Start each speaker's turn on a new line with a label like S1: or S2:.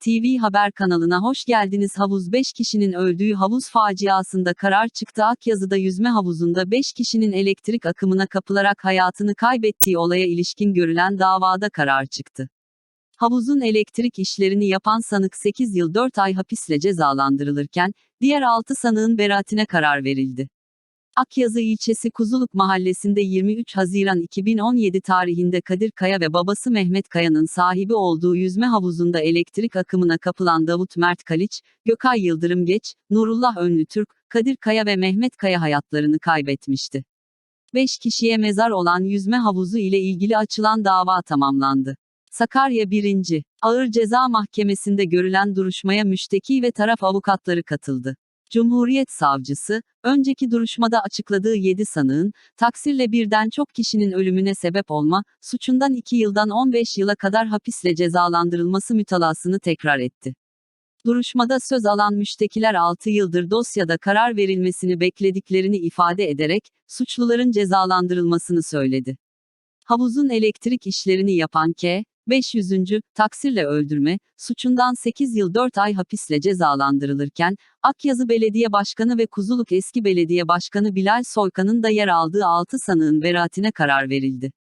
S1: TV haber kanalına hoş geldiniz. Havuz 5 kişinin öldüğü havuz faciasında karar çıktı. Akyazı'da yüzme havuzunda 5 kişinin elektrik akımına kapılarak hayatını kaybettiği olaya ilişkin görülen davada karar çıktı. Havuzun elektrik işlerini yapan sanık 8 yıl 4 ay hapisle cezalandırılırken, diğer 6 sanığın beraatine karar verildi. Akyazı ilçesi Kuzuluk mahallesinde 23 Haziran 2017 tarihinde Kadir Kaya ve babası Mehmet Kaya'nın sahibi olduğu yüzme havuzunda elektrik akımına kapılan Davut Mert Kaliç, Gökay Yıldırım Geç, Nurullah Önlü Türk, Kadir Kaya ve Mehmet Kaya hayatlarını kaybetmişti. 5 kişiye mezar olan yüzme havuzu ile ilgili açılan dava tamamlandı. Sakarya 1. Ağır Ceza Mahkemesi'nde görülen duruşmaya müşteki ve taraf avukatları katıldı. Cumhuriyet Savcısı, önceki duruşmada açıkladığı 7 sanığın, taksirle birden çok kişinin ölümüne sebep olma, suçundan 2 yıldan 15 yıla kadar hapisle cezalandırılması mütalasını tekrar etti. Duruşmada söz alan müştekiler 6 yıldır dosyada karar verilmesini beklediklerini ifade ederek, suçluların cezalandırılmasını söyledi. Havuzun elektrik işlerini yapan K. 500. taksirle öldürme, suçundan 8 yıl 4 ay hapisle cezalandırılırken, Akyazı Belediye Başkanı ve Kuzuluk Eski Belediye Başkanı Bilal Soykan'ın da yer aldığı 6 sanığın beraatine karar verildi.